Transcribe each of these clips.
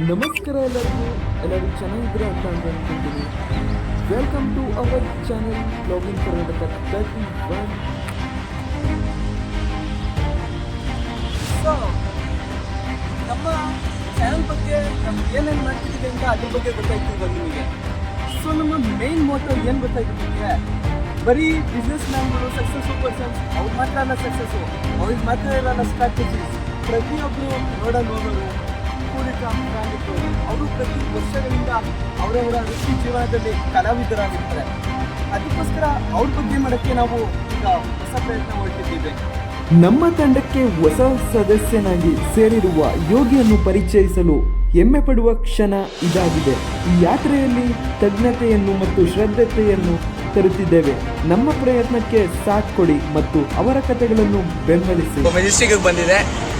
ನಮಸ್ಕಾರ ಎಲ್ಲರಿಗೂ. ಎಲ್ಲರೂ ಚೆನ್ನಾಗಿದ್ದೀರಾ ಅಂತ ಅನ್ಕೊಂತೀನಿ welcome to our channel blogging Karnataka thirty one so ನಮ್ಮ ಚಾನಲ್ ಬಗ್ಗೆ ನಾವು ಏನೇನು ಮಾಡ್ತಿದ್ದೀವಿ ಅಂತ ಅದ್ರ ಬಗ್ಗೆ ಗೊತ್ತಾಯ್ತು ನಿಮಗೆ? ಸೊ ನಮ್ಮ ಮೇನ್ ಮೋಟೋ ಏನು ಗೊತ್ತಾಯ್ತು ನಿಮಗೆ? ಬರೀ ಬಿಸ್ನೆಸ್ ಮ್ಯಾನ್ಗಳು ಸಕ್ಸಸ್ಫುಲ್ ಪರ್ಸನ್ಸ್ ಅವ್ರು ಮಾತ್ರ ಅಲ್ಲ ಅವ್ರಿಗೆ ಮಾತ್ರ ಇರಲ್ಲ ಸ್ಟ್ರಾಟಜಿ ಪ್ರತಿಯೊಬ್ಬರು ನೋಡಲು ಹೋಗೋರು ಕೂಲಿ ಆಗಿತ್ತು ಅವರು ಪ್ರತಿ ವರ್ಷಗಳಿಂದ ಅವರವರ ವೃತ್ತಿ ಜೀವನದಲ್ಲಿ ಕಲಾವಿದರಾಗಿರ್ತಾರೆ. ಅದಕ್ಕೋಸ್ಕರ ಅವ್ರ ಬಗ್ಗೆ ಮಾಡೋಕ್ಕೆ ನಾವು ಈಗ ಹೊಸ ಪ್ರಯತ್ನ ಹೊರಟಿದ್ದೀವಿ ನಮ್ಮ ತಂಡಕ್ಕೆ ಹೊಸ ಸದಸ್ಯನಾಗಿ ಸೇರಿರುವ ಯೋಗಿಯನ್ನು ಪರಿಚಯಿಸಲು ಹೆಮ್ಮೆ ಪಡುವ ಕ್ಷಣ ಇದಾಗಿದೆ. ಈ ಯಾತ್ರೆಯಲ್ಲಿ ತಜ್ಞತೆಯನ್ನು ಮತ್ತು ಶ್ರದ್ಧತೆಯನ್ನು ತರುತ್ತಿದ್ದೇವೆ. ನಮ್ಮ ಪ್ರಯತ್ನಕ್ಕೆ ಸಾಥ್ ಕೊಡಿ ಮತ್ತು ಅವರ ಕಥೆಗಳನ್ನು ಬೆಂಬಲಿಸಿ. ಮೆಜೆಸ್ಟಿಕ್ ಬಂದಿದೆ.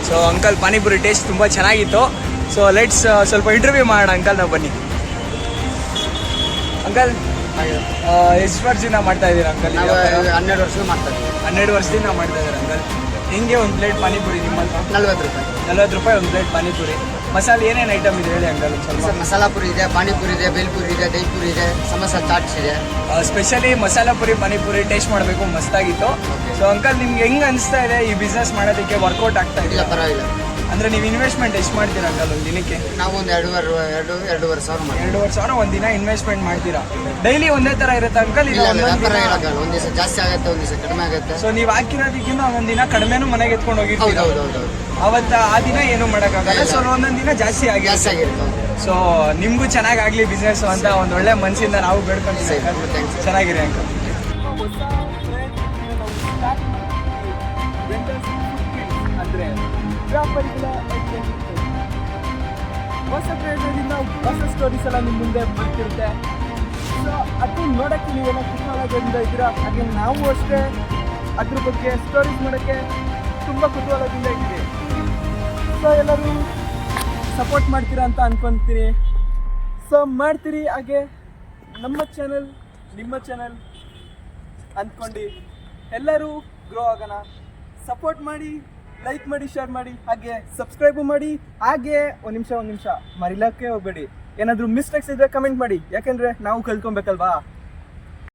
ಸೊ ಅಂಕಲ್ ಪಾನಿಪುರಿ ಟೇಸ್ಟ್ ತುಂಬ ಚೆನ್ನಾಗಿತ್ತು. ಸೊ ಲೆಟ್ಸ್ ಸ್ವಲ್ಪ ಇಂಟರ್ವ್ಯೂ ಮಾಡೋಣ ಅಂಕಲ್ ನಾವು ಬನ್ನಿ. ಅಂಕಲ್ ಎಷ್ಟು ವರ್ಷದಿಂದ ಮಾಡ್ತಾ ಇದ್ದೀರಾ ಅಂಕಲ್ ಹನ್ನೆರಡು ವರ್ಷ ಮಾಡ್ತಾ ಇದ್ದೀವಿ. ಹನ್ನೆರಡು ವರ್ಷದಿಂದ ಮಾಡ್ತಾ ಇದ್ದೀರಾ ಅಂಕಲ್? ಹಿಂಗೆ ಒಂದು ಪ್ಲೇಟ್ ಪಾನಿಪುರಿ ನಿಮ್ಮಲ್ಲಿ? ನಲ್ವತ್ತು ರೂಪಾಯಿ. ನಲ್ವತ್ತು ರೂಪಾಯಿ ಒಂದು ಪ್ಲೇಟ್ ಪಾನಿಪುರಿ. ಮಸಾಲೆ ಏನೇನು ಐಟಮ್ ಇದೆ ಹೇಳಿ ಅಂಕಲ್ ಸ್ವಲ್ಪ. ಮಸಾಲ ಪುರಿ ಇದೆ ಪಾನಿಪುರಿ ಇದೆ ಬೇಲ್ಪುರಿ ಇದೆ ದೈಪುರಿ ಇದೆ ಸಮೋಸ ಚಾಟ್ಸ್ ಇದೆ. ಸ್ಪೆಷಲಿ ಮಸಾಲ ಪುರಿ ಪಾನಿಪುರಿ ಟೇಸ್ಟ್ ಮಾಡಬೇಕು ಮಸ್ತಾಗಿತ್ತು. ಸೊ ಅಂಕಲ್ ನಿಮ್ಗೆ ಹೆಂಗೆ ಅನಿಸ್ತಾ ಇದೆ ಈ ಬಿಸ್ನೆಸ್ ಮಾಡೋದಕ್ಕೆ? ವರ್ಕೌಟ್ ಆಗ್ತಾ ಇಲ್ಲ ಪರವಾಗಿಲ್ಲ. ಅಂದರೆ ನೀವು ಇನ್ವೆಸ್ಟ್ಮೆಂಟ್ ಎಷ್ಟು ಮಾಡ್ತೀರಾ ಅಂಕಲ್ ಒಂದು ದಿನಕ್ಕೆ? ನಾವು ಒಂದು ಎರಡೂವರೆ ಎರಡು ಎರಡೂವರೆ ಸಾವಿರ ಮಾಡಿ ಎರಡೂವರೆ ಸಾವಿರ ಒಂದ್ ದಿನ ಇನ್ವೆಸ್ಟ್ಮೆಂಟ್ ಮಾಡ್ತೀರಾ? ಡೈಲಿ ಒಂದೇ ತರ ಇರುತ್ತೆ ಅಂಕಲ್ ಇಲ್ಲ ವ್ಯಾಪಾರ ಒಂದು ದಿವಸ ಜಾಸ್ತಿ ಆಗುತ್ತೆ ಒಂದು ದಿವಸ ಕಡಿಮೆ ಆಗುತ್ತೆ. ಸೊ ನೀವು ಹಾಕಿರೋದಕ್ಕಿಂತ ಒಂದೊಂದ್ ದಿನ ಕಡಿಮೆನೂ ಮನೆಗೆ ಎತ್ಕೊಂಡು ಹೋಗಿರ್ತೀವಿ ಹೋಗಿರ್ತೀರಾ? ಹೌದು ಹೌದು ಹೌದು ಅವತ್ತ ಆ ದಿನ ಏನು ಮಾಡೋಕ್ಕಾಗಲ್ಲ. ಸೊ ಒಂದೊಂದು ದಿನ ಜಾಸ್ತಿ ಜಾಸ್ತಿ ಆಗಿರುತ್ತೆ. ಸೊ ನಿಮಗೂ ಚೆನ್ನಾಗಾಗ್ಲಿ ಬಿಸ್ನೆಸ್ ಅಂತ ಒಂದು ಒಳ್ಳೆ ಮನ್ಸಿಂದ ನಾವು ಬೇಡ್ಕೊಂಡಿದ್ದೀವಿ ಬೇಡ್ಕೊಂತೀವಿ. ಚೆನ್ನಾಗಿರಿ ಅಂಕಲ್ ವ್ಯಾಪಾರಿಗಳ ಹೊಸ ಪ್ರೇರಣೆಯಿಂದ ಹೊಸ ಸ್ಟೋರೀಸ್ ಎಲ್ಲ ನಿಮ್ಮ ಮುಂದೆ ಬರ್ತಿರುತ್ತೆ ಸೊ ಅದು ನೋಡೋಕ್ಕೆ ನೀವೇನೋ ಕುತೂಹಲದಿಂದ ಇದ್ದೀರಾ ಹಾಗೆ ನಾವು ಅಷ್ಟೇ ಅದ್ರ ಬಗ್ಗೆ ಸ್ಟೋರೀಸ್ ಮಾಡೋಕ್ಕೆ ತುಂಬ ಕುತೂಹಲದಿಂದ ಇದ್ದೀವಿ ಸೊ ಎಲ್ಲರೂ ಸಪೋರ್ಟ್ ಮಾಡ್ತೀರಾ ಅಂತ ಅಂದ್ಕೊತೀನಿ ಸೊ ಮಾಡ್ತೀರಿ ಹಾಗೆ ನಮ್ಮ ಚಾನೆಲ್ ನಿಮ್ಮ ಚಾನೆಲ್ ಅಂದ್ಕೊಂಡು ಎಲ್ಲರೂ ಗ್ರೋ ಆಗೋಣ ಸಪೋರ್ಟ್ ಮಾಡಿ ಲೈಕ್ ಮಾಡಿ ಶೇರ್ ಮಾಡಿ, ಹಾಗೆ ಸಬ್ಸ್ಕ್ರೈಬು ಮಾಡಿ, ಹಾಗೆ ಒಂದು ನಿಮಿಷ ಒಂದು ನಿಮಿಷ ಮರಿಲಕ್ಕೆ ಹೋಗಬೇಡಿ. ಏನಾದರೂ ಮಿಸ್ಟೇಕ್ಸ್ ಇದ್ದರೆ ಕಮೆಂಟ್ ಮಾಡಿ. ಯಾಕೆಂದ್ರೆ ನಾವು ಕಲ್ತ್ಕೊಬೇಕಲ್ವಾ?